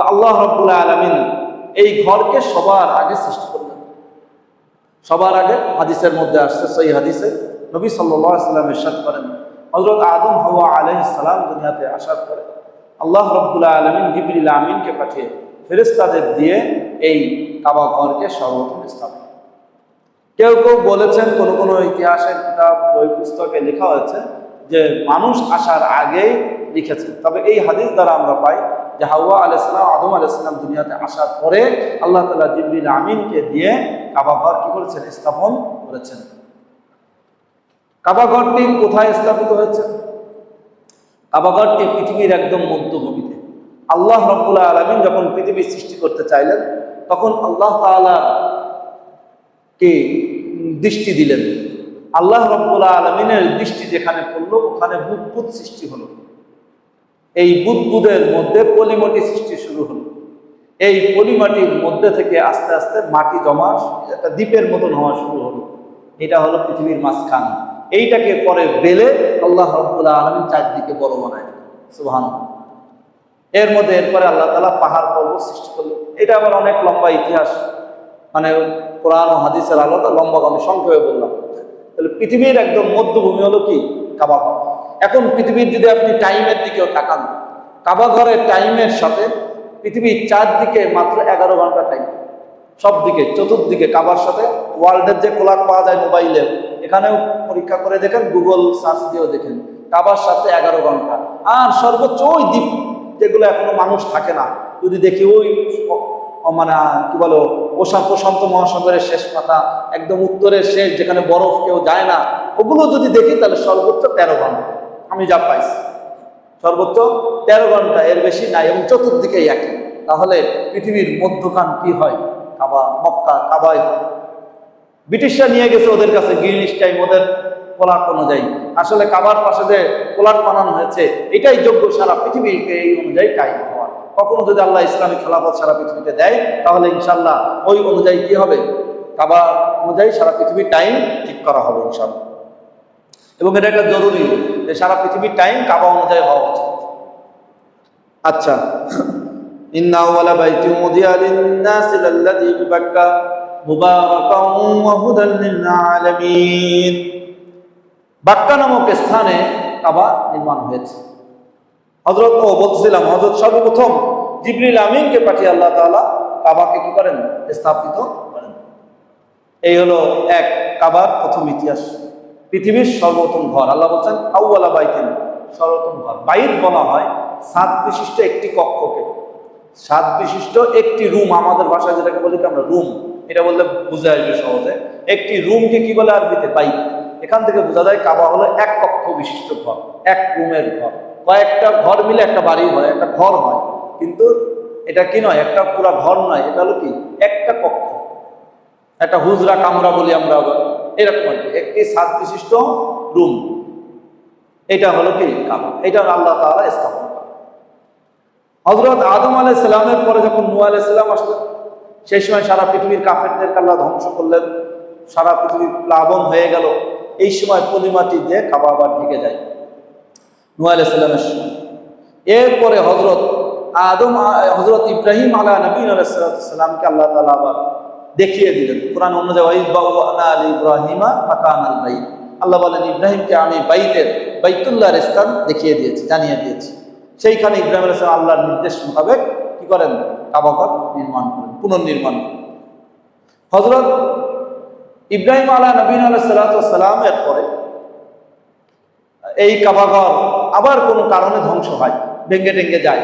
তো আল্লাহ রব্বুল্লাহ আলমিন এই ঘরকে সবার আগে সৃষ্টি করলেন। সবার আগে হাদিসের মধ্যে আসছে সেই হাদিসে নবী সাল্লাম ইরশাদ করেন হজরত আদম হওয়া আলহ সালাম দুনিয়াতে আসার পরে আল্লাহ রব্বুল্লাহ আলমিন জিবরিল আমিনকে পাঠিয়ে ফেরেস্তাদের দিয়ে এই কাবা ঘরকে সর্বপ্রথম স্থাপন কেউ কেউ বলেছেন, কোনো কোনো ইতিহাসের কিতাব, বই, পুস্তকে লেখা হয়েছে যে মানুষ আসার আগেই লিখেছেন। তবে এই হাদিস দ্বারা আমরা পাই যে হাওয়া আলাইসালাম আদম আলাইসালাম দুনিয়াতে আসার পরে আল্লাহ তালা জিবরিল আমিনকে দিয়ে কাবাঘর কি করেছেন? স্থাপন করেছেন। কাবাঘরটি কোথায় স্থাপিত হয়েছে? কাবাঘরটি পৃথিবীর একদম মধ্যভূমিতে। আল্লাহ রব্বুল্লাহ আলমিন যখন পৃথিবী সৃষ্টি করতে চাইলেন, তখন আল্লাহ তাআলা কে দৃষ্টি দিলেন। আল্লাহ রব্বুল্লাহ আলমিনের দৃষ্টি যেখানে পড়ল, ওখানে বুদবুদ সৃষ্টি হলো। এই বুদবুদের মধ্যে পলিমাটি সৃষ্টি শুরু হলো। এই পলিমাটির মধ্যে থেকে আস্তে আস্তে মাটি জমা, একটা দ্বীপের মতন হওয়া শুরু হলো। এটা হলো পৃথিবীর মাঝখান। এইটাকে পরে বেলে আল্লাহ রব্বুল্লাহ আলমিন চারদিকে বড় বানায় সুহান এর মধ্যে এরপরে আল্লাহ তালা পাহাড় পর্বত সৃষ্টি করল এটা আবার অনেক লম্বা ইতিহাস। মানে কোরআন ও হাদিসের আলাদা লম্বা, আমি সংক্ষেপে বললাম। তাহলে পৃথিবীর একদম মধ্যভূমি হলো কি? কাবাঘর এখন পৃথিবীর যদি আপনি টাইমের দিকেও তাকান, কাবা ঘরের টাইমের সাথে পৃথিবীর চারদিকে মাত্র এগারো ঘণ্টা টাইম সব দিকে চতুর্দিকে কাবার সাথে। ওয়ার্ল্ডের যে কোলাক পাওয়া যায় মোবাইলের, এখানেও পরীক্ষা করে দেখেন, গুগল সার্চ দিয়েও দেখেন, কাবার সাথে এগারো ঘণ্টা। আর সর্বোচ্চ ওই দ্বীপ যেগুলো এখনও মানুষ থাকে না, যদি দেখি ওই মানে কি বলো ওষা প্রশান্ত মহাসাগরের শেষ পাতা, একদম উত্তরের শেষ, যেখানে বরফ কেউ যায় না, ওগুলো যদি দেখি তাহলে সর্বোচ্চ তেরো ঘণ্টা। আমি যা পাইছি। সর্বোচ্চ তেরো ঘণ্টা এর বেশি নাই এবং চতুর্দিকেই একই। তাহলে পৃথিবীর মধ্যখান কি হয়? কাবা, মক্কা, কাবাই ব্রিটিশরা নিয়ে গেছে ওদের কাছে গ্রিনিশ টাইম, ওদের কোলাট অনুযায়ী। আসলে কাবার পাশে যে কোলাট বানানো হয়েছে, এটাই যোগ্য সারা পৃথিবীকে এই অনুযায়ী টাইম হওয়ার। কখনো যদি আল্লাহ ইসলামী খেলাফত সারা পৃথিবীতে দেয়, তাহলে ইনশাল্লাহ ওই অনুযায়ী কি হবে? কাবা অনুযায়ী সারা পৃথিবীর টাইম ঠিক করা হবে ইনশাল্লাহ এবং এটা একটা জরুরি যে সারা পৃথিবীর টাইম কাবা অনুযায়ী হওয়া উচিত। আচ্ছা। বিবাক্কা মুবারাকান ওয়া বাক্কা নামক স্থানে কাবা নির্মাণ হয়েছে। সর্বপ্রথম জিবরিল আমিনকে পাঠিয়ে আল্লাহ তাআলা কাবাকে কি করেন? স্থাপিত করেন। এই হলো এক কাবার প্রথম ইতিহাস। পৃথিবীর সর্বপ্রথম ঘর। আল্লাহ বলছেন আউ্বালা বাইতিন সর্বপ্রথম ঘর। বাইত বলা হয় সাত বিশিষ্ট একটি কক্ষকে। সাত বিশিষ্ট একটি রুম, আমাদের ভাষায় যেটাকে বলি আমরা, রুম। এটা বললে বুঝে আসবে সহজে। একটি রুমকে কি বলে আরবিতে? বাইত। এখান থেকে বোঝা যায় কাবা হলো এক কক্ষ বিশিষ্ট ঘর, এক রুমের ঘর। কয়েকটা ঘর মিলে একটা বাড়ি হয়, একটা ঘর হয়। কিন্তু এটা কি নয়, একটা পুরা ঘর নয়। এটা হলো কি? একটা কক্ষ। একটা হুজরা কামরা বলি আমরা আবার। এরকম একটি সাত বিশিষ্ট রুম। এটা হলো কি? কাবা। এটা আল্লাহ তাআলা স্থাপন। হজরত আদম আলাইসাল্লামের পরে যখন নু আলাইসাল্লাম আসলেন, সেই সময় সারা পৃথিবীর কাফেরদেরকে আল্লাহ ধ্বংস করলেন। সারা পৃথিবী প্লাবন হয়ে গেল। এই সময় পলিমাটি দিয়ে কাবা আবার ঢেকে যায়। নু আলাইসাল্লামের সময়। এরপরে হজরত আদম হজরত ইব্রাহিম আলা নবীন আলাইসাল্লামকে আল্লাহ তালা আবার দেখিয়ে দিলেন। কোরআন বাউআনা আলী ইব্রাহিমা মাকান আল বাইত। আল্লাহ বলেন, ইব্রাহিমকে আমি বাইতের, বাইতুল্লাহর স্থান দেখিয়ে দিয়েছি, জানিয়ে দিয়েছি। সেইখানে ইব্রাহিম আলাইহিস সালাম আল্লাহর নির্দেশ মোতাবেক কি করেন? কাবাঘর নির্মাণ করেন, পুনর্নির্মাণ করেন। হজরত ইব্রাহিম আলা নবীন আলাইসালামের পরে এই কাবাঘর আবার কোনো কারণে ধ্বংস হয়, ভেঙ্গে টেঙ্গে যায়।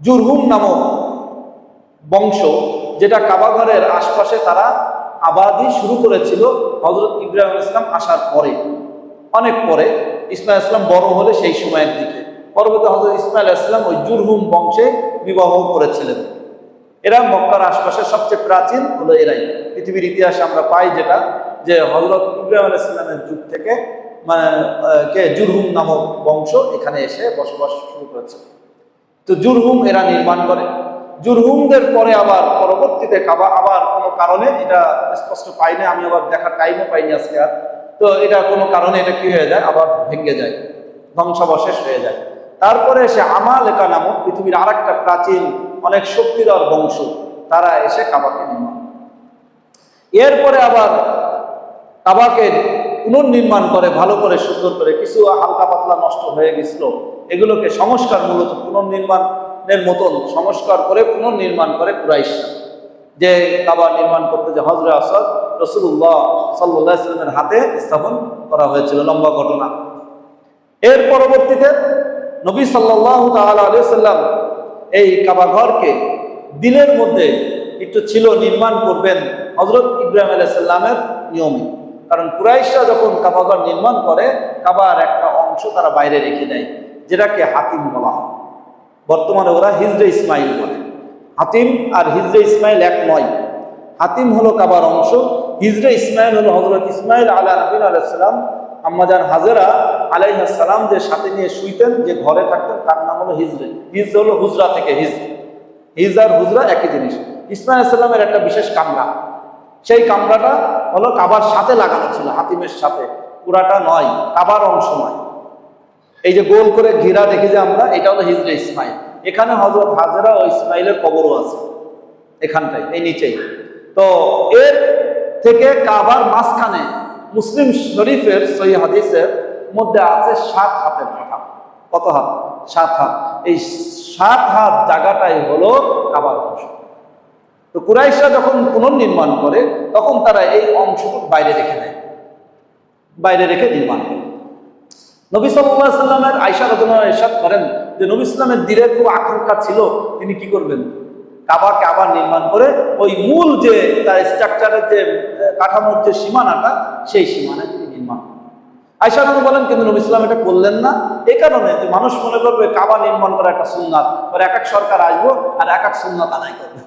জুরহুম নামক বংশ যেটা কাবাঘরের আশপাশে তারা আবাদি শুরু করেছিল হজরত ইব্রাহিম ইসলাম আসার পরে। অনেক পরে ইসমাইল ইসলাম বড় হলে সেই সময়ের দিকে। পরবর্তী হজরত ইসমাইল ইসলাম ওই জুরহুম বংশে বিবাহ করেছিলেন। এরা মক্কার আশপাশের সবচেয়ে প্রাচীন হলো এরাই। পৃথিবীর ইতিহাসে আমরা পাই যেটা যে হজরত ইব্রাহিম আলাহ ইসলামের যুগ থেকে মানে কে? জুরহুম নামক বংশ এখানে এসে বসবাস শুরু করেছে। তো জুরহুম এরা নির্মাণ করে। জুরহুমদের পরে আবার পরবর্তীতে কাবা, আবার কোনো কারণে এটা স্পষ্ট পাই না আমি আবার দেখার টাইমও পাইনি আজকে আর। তো এটা কোনো কারণে এটা কি হয়ে যায়? আবার ভেঙে যায়, ধ্বংসাবশেষ হয়ে যায়। তারপরে সে আমালেকা নামক পৃথিবীর আর একটা প্রাচীন, অনেক শক্তিধর বংশ, তারা এসে কাবাকে নির্মাণ এরপরে আবার কাবাকে পুনর্নির্মাণ করে, ভালো করে, সুন্দর করে, কিছু হালকা পাতলা নষ্ট হয়ে গেছিল, এগুলোকে সংস্কার মূলত পুনর্নির্মাণের মতন সংস্কার করে পুনর্নির্মাণ করে কুরাইশরা। যে কাবা নির্মাণ করতে যে হজরে আসাদ রসুল্লাহ সাল্লাহ ইসলামের হাতে স্থাপন করা হয়েছিল, লম্বা ঘটনা। এর পরবর্তীতে নবী সাল্লাহ তাল্লাম এই কাবাঘরকে দিনের মধ্যে একটু ছিল নির্মাণ করবেন হজরত ইব্রাহিম আলাইসাল্লামের নিয়মে। কারণ কুরাইশরা যখন কাবাঘর নির্মাণ করে, কাবার একটা অংশ তারা বাইরে রেখে দেয়, যেটাকে হাতিম বলা হয়। বর্তমানে ওরা হিজরে ইসমাইল বলে। হাতিম আর হিজরে ইসমাইল এক নয়। হাতিম হলো কাবার অংশ, হিজরে ইসমাইল হলো হজরত ইসমাইল আলা নবীন আলাইসালাম আম্মাজান হাজেরা আলাইহাসালাম যে সাথে নিয়ে শুইতেন, যে ঘরে থাকতেন, তার নাম হলো হিজরে। হিজ হলো হুজরা থেকে হিজ হিজ আর হুজরা একই জিনিস। ইসমাইল সাল্লামের একটা বিশেষ কামরা। সেই কামরাটা হলো কাবার সাথে লাগানো ছিল, হাতিমের সাথে। পুরাটা নয়, কাবার অংশ নয়। এই যে গোল করে ঘেরা দেখি যে আমরা এটা হলো হিজরে ইসমাইল। এখানে হজরত হাজরা ও ইসমাইলের কবরও আছে, এখানটায়, এই নিচেই। তো এর থেকে কাবার মাঝখানে মুসলিম শরীফের সহি হাদিসের মধ্যে আছে সাত হাতের কথা। কত হাত? সাত হাত। এই সাত হাত জায়গাটাই হলো কাবার অংশ। তো কুরাইশরা যখন পুনর্নির্মাণ করে, তখন তারা এই অংশটুকু বাইরে রেখে দেয়। বাইরে রেখে নির্মাণ করে। নবী সাল্লামের আয়সা রতনা এরশাদ করেন যে নবী ইসলামের দিনের খুব আকাঙ্ক্ষা ছিল, তিনি কি করবেন? কাবাকে আবার নির্মাণ করে ওই মূল যে তার স্ট্রাকচারের যে কাঠামোর যে সীমানাটা, সেই সীমানায় তিনি নির্মাণ। আয়সা রতন বলেন, কিন্তু নবী ইসলাম এটা করলেন না। এই কারণে যে মানুষ মনে করবে কাবা নির্মাণ করা একটা সুন্নাত আর এক এক সরকার আসব আর এক এক সুন্নাত আদায় করবে।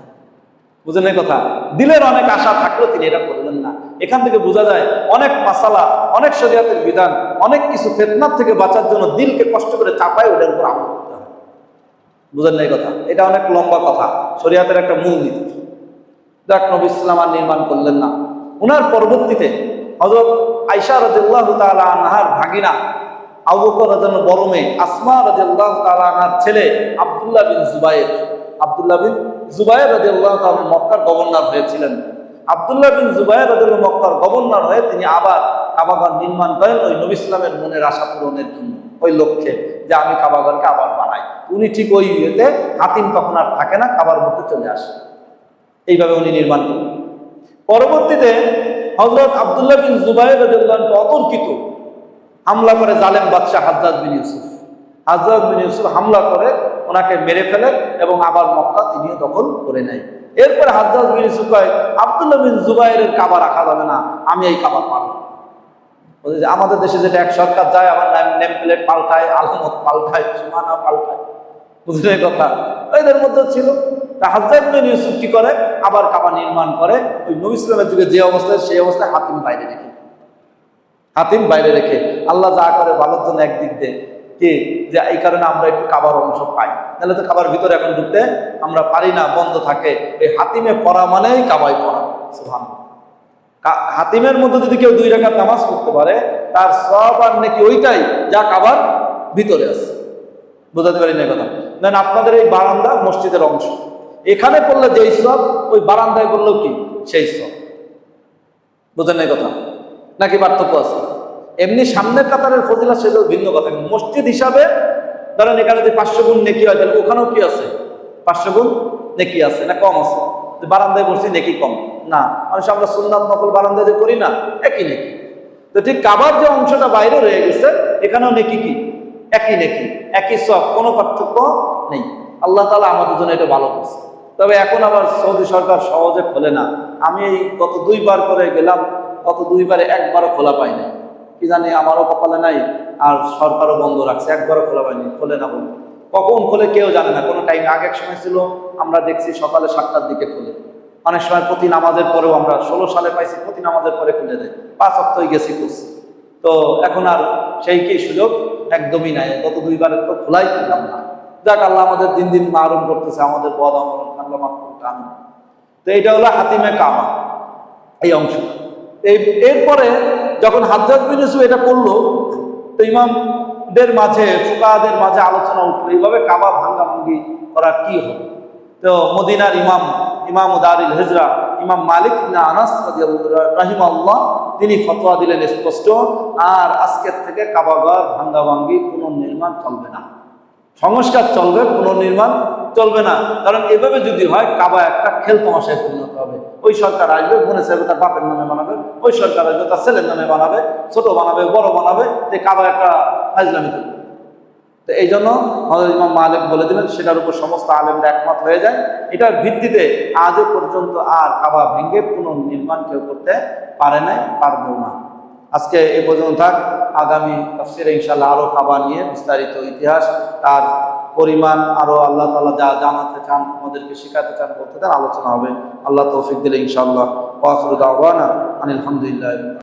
বুঝলেন কথা? দিলের অনেক আশা থাকলেও তিনি এটা করলেন না। এখান থেকে বোঝা যায় অনেক মাসালা, অনেক শরিয়াতের বিধান, অনেক কিছু ফেতনার থেকে বাঁচার জন্য দিলকে কষ্ট করে চাপায় ওটার উপর আমল করতে হয় বুঝেন না কথা? এটা অনেক লম্বা কথা, শরিয়াতের একটা মূল নীতি। দেখ নবী ইসলাম আর নির্মাণ করলেন না। ওনার পরবর্তীতে হজরত আইসা রাজিল্লাহ তালা আনহার ভাগিনা আবু বকর রাজানোর বড় মেয়ে আসমা রাজিল্লাহ তালা আনহার ছেলে আবদুল্লাহ বিন জুবাইর আবদুল্লাহ বিন জুবাইর রাজিল্লাহ তালা মক্কার গভর্নর হয়েছিলেন। আবদুল্লাহ বিন জুবাইর মক্কার গভর্নর হয়ে তিনি আবার কাবাগর নির্মাণ করেন ওই নবী ইসলামের মনের আশা পূরণের জন্য, ওই লক্ষ্যে যে আমি কাবাগরকে আবার বানাই। উনি ঠিক ওই ইয়েতে হাতিম তখন আর থাকে না, কাবার মধ্যে চলে আসে। এইভাবে উনি নির্মাণ করেন। পরবর্তীতে হজরত আবদুল্লাহ বিন জুবাইর রাদিয়াল্লাহু অতর্কিত হামলা করে জালেম বাদশাহ হাজরাত বিন ইউসুফ। হাজরাত বিন ইউসুফ হামলা করে ওনাকে মেরে ফেলে এবং আবার মক্কা তিনিও দখল করে নেয়। এরপরে হাজরাত বিন ইউসুফ কয়, আবদুল্লাহ বিন জুবাইরের কাবা রাখা যাবে না, আমি এই কাবা পাবো আমাদের দেশে যেটা এক সরকার যায়, আমার নাম নেম প্লেট পাল্টায়, আলমত পাল্টায় সীমানা পাল্টায়। বুঝলে কথা? এদের মধ্যে ছিল। তা হাজরাত বিন ইউসুফ কি করে? আবার কাবা নির্মাণ করে। ওই নবী ইসলামের যুগে যে অবস্থায়, সেই অবস্থায় হাতিম বাইরে রেখে। হাতিম বাইরে রেখে। আল্লাহ যা করে ভালোর জন্য একদিক দিয়ে। কি? যে এই কারণে আমরা একটু কাবার অংশ পাই। তাহলে তো কাবার ভিতরে এখন ঢুকতে আমরা পারি না, বন্ধ থাকে। এই হাতিমে পড়া মানেই কাবায় পড়া সুবহান হাতিমের মধ্যে যদি কেউ দুই রাকাত নামাজ পড়তে পারে, তার সব আর নাকি ওইটাই যা কাবার ভিতরে আছে। বোঝাতে পারি না কথা? দেন আপনাদের এই বারান্দা মসজিদের অংশ। এখানে পড়লে যেই সব ওই বারান্দায় পড়লেও কি? সেই সব বোঝেন না কথা? নাকি পার্থক্য আছে? এমনি সামনের কাতারের ফজিলা সেটা ভিন্ন কথা মসজিদ হিসাবে ধরেন এখানে যে পাঁচশো গুণ নেকি হয়, তাহলে ওখানেও কি আছে? পাঁচশো গুণ নেকি আছে না কম আছে? বারান্দায় বসছি নেকি কম। না, মানুষ আমরা সুন্নাত নকল বারান্দায় যে করি না, একই নেকি। তো ঠিক কাবার যে অংশটা বাইরে রয়ে গেছে, এখানেও নেকি কি? একই নেকি, একই সব, কোনো পার্থক্য নেই। আল্লাহ তালা আমাদের জন্য এটা ভালো করছে। তবে এখন আবার সৌদি সরকার সহজে খোলে না। আমি এই গত দুইবার করে গেলাম, গত দুইবারে একবারও খোলা পাই নাই কি জানি, আমারও কপালে নাই, আর সরকারও বন্ধ রাখছে, একবারও খোলা পাইনি খোলে না বলে কখন খোলে কেউ জানে না, কোনো টাইম আগে এক সময় ছিল, আমরা দেখছি সকালে সাতটার দিকে খোলে। অনেক সময় প্রতি নামাজের পরেও আমরা ষোলো সালে পাইছি, প্রতি নামাজের পরে খুলে দেয়। পাঁচ অক্টই গেছি করছি তো এখন আর সেই কি সুযোগ? একদমই নাই। গত দুইবারের তো খোলাই পেলাম না। যাক, আল্লাহ আমাদের দিন দিন মারুম করতেছে, আমাদের আমল, আল্লাহ তো এইটা হলো হাতিমে কামা এই অংশ এই, এরপরে যখন হাজরত বিন এটা করল, তো ইমামদের মাঝে ফুকাদের মাঝে আলোচনা উঠল, এইভাবে কাবা ভাঙ্গা ভাঙ্গি করা কি হবে তো মদিনার ইমাম ইমাম উদারিল হিজরা, ইমাম মালিক আনাস রাহিমাল্লাহ তিনি ফতোয়া দিলেন স্পষ্ট, আর আজকের থেকে কাবাগর ভাঙ্গা ভাঙ্গি পুনর্নির্মাণ চলবে না। সংস্কার চলবে, পুনর্নির্মাণ চলবে না। কারণ এভাবে যদি হয়, কাবা একটা খেল তামাশায় পরিণত হবে। ওই সরকার আসবে বোনে সাহেব তার বাপের নামে বানাবে, ওই সরকার আসবে তার ছেলের নামে বানাবে, ছোট বানাবে, বড় বানাবে, যে কাবা একটা ফাজলামি করবে। তো এই জন্য ইমাম মালিক বলে দিলেন, সেটার উপর সমস্ত আলেমরা একমত হয়ে যায়। এটার ভিত্তিতে আজও পর্যন্ত আর কাবা ভেঙে পুনর্নির্মাণ কেউ করতে পারে নাই, পারবেও না। আজকে এ পর্যন্ত থাক। আগামী তফসিরে ইনশাল্লাহ আরও খাবার নিয়ে বিস্তারিত ইতিহাস, তার পরিমাণ আরও আল্লাহ তালা যা জানাতে চান, আমাদেরকে শেখাতে চান, বলতে চান, আলোচনা হবে। আল্লাহ তৌফিক দিলে ইনশাআল্লাহ। ওয়াফরুদ আখিরু দাওয়ানা আনিল